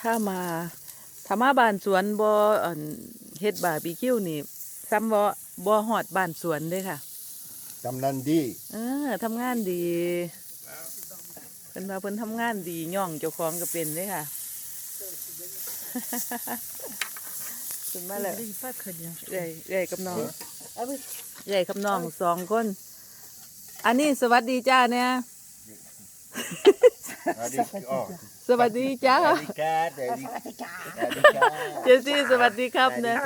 ถ้ามาถ้ามาบ้านสวนบ่อั่นเฮ็ดบาร์บีคิวนี่ซ้ำบ่บ่ฮอดบ้านสวนเด้ค่ะกำนันดี เออทำงานดีเพิ่นว่าเพิ่นทำงานดีย่องเจ้าของก็เป็นเด้ค่ะขึ้นมาแล้ว Il pas très bien. ใหญ่ใหญ่กับน้อง Ah oui. ใหญ่กับน้องสองคน อันนี้สวัสดีจ้าเนี่ยอาดิอ๋อ สวัสดีจ้าอาดิกาเดดิอาดิกาเจสซี่สวัสดีครับเนี่ย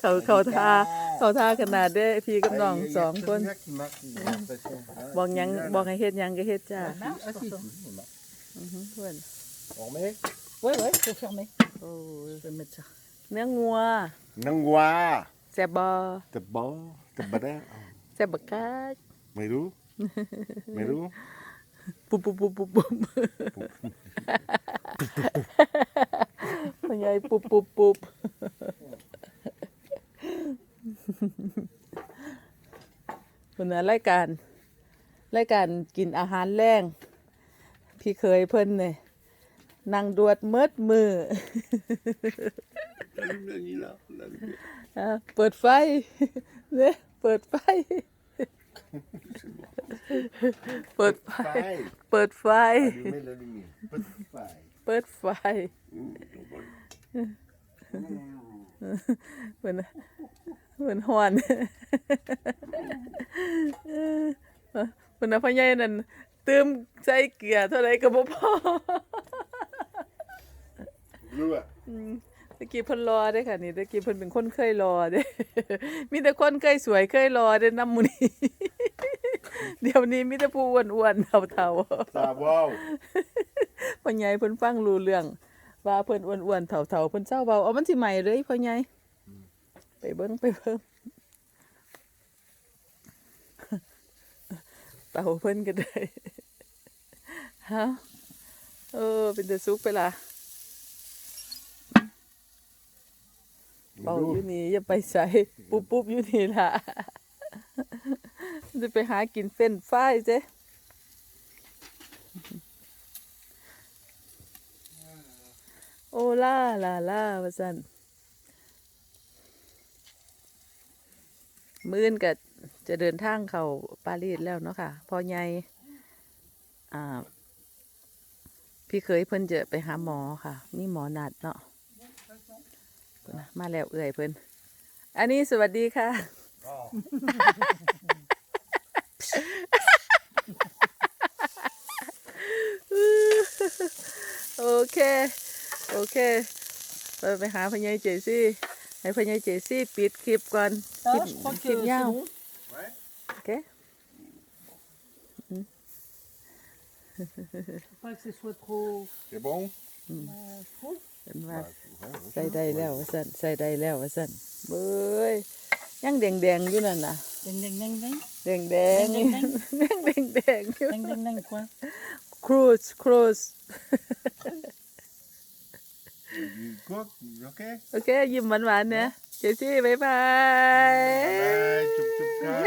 เขาเขาทาเขาทาขนาดเด้อพี่กับน้องสองคนบอกหยังบอกให้เฮ็ดหยังก็เฮ็ดจ้า Ah si, si, il marche. อือฮึเพื่อน On remet Ouais, ouais, faut fermer. โอ้ย Je vais mettre ça. เนื้องัว Nangwa แซ่บบ่ตะบอตะบะดาแซ่บบักกาดไม่รู้ ไม่รู้ ปุ๊บปุ๊บปุ๊บปุ๊บปุ๊บพ่อใหญ่ปุ๊บปุ๊บปุ๊บคนน่ะรายการรายการกินอาหารแรงพี่เคยเพิ่นเนี่ยนั่งดวดเมิดมืออะเปิดไฟเนี่ยเปิดไฟ เปิดไฟ เปิดไฟ Allumer la lumière. Petit paille. เปิดไฟเหมือนเหมือนหอนเหมือนพ่อใหญ่นั่นเติมใส่เกลือเท่าไรก็บ่พอ Bleu. ตะกี้เพิ่นรอเด้อค่ะนี่ตะกี้เพิ่นเป็นคนเคยรอเด้ มีแต่คนเคยสวยเคยรอเด้อนำหมูนี่ เดี๋ยวนี้มีแต่ผู้อ้วนๆเฒ่าๆ Ça, wow. พ่อใหญ่เพิ่นฟังรู้เรื่อง ว่าเพิ่นอ้วนๆเฒ่าๆเพิ่นเศร้าเบาเอามันสิใหม่เลยพ่อใหญ่ไปเบิ่งไปเบิ่งเต่าเพิ่นก็ได้ฮะเออ เป็นแต่สุกไปล่ะเป่าอยู่นี่อย่าไปใส่ปุ๊บปุ๊บอยู่นี่ล่ะ จะไปหากินเฟ้นฝ้ายเจ้โอล่าลาล่าว่าสันมื้อนก็จะเดินทางเข้าปารีสแล้วเนาะค่ะพอใหญ่อ่าพี่เคยเพิ่นจะไปหาหมอค่ะ มีหมอนัดเนาะมาแล้วเอื่อยเพิ่น อันนี้สวัสดีค่ะ โอเค โอเคเราไปหาพญายเจซี่ ให้พญายเจซี่ปิดคลิปก่อน คลิป Ah, je crois คลิ que ป c'est ยาว bon. โอเค Faut pas que ce soit trop C'est bon euh, trop. เป็นว่า Ouais, ouais, ใส่ได้แล้วว่าสั่นใส่ได้แล้วว่าสั่นเบ้ยยังแดงแดงๆอยู่นั่นน่ะ Ding ding ding ding. แดงแดงแดงยังแดงแดงๆอยู่ Ding ding ding quoi. ครูสครูส Du coq, ok โอเคยิ้มหวานๆเนี่ยเจซี่บ๊ายบาย Bye, choup choup, ciao.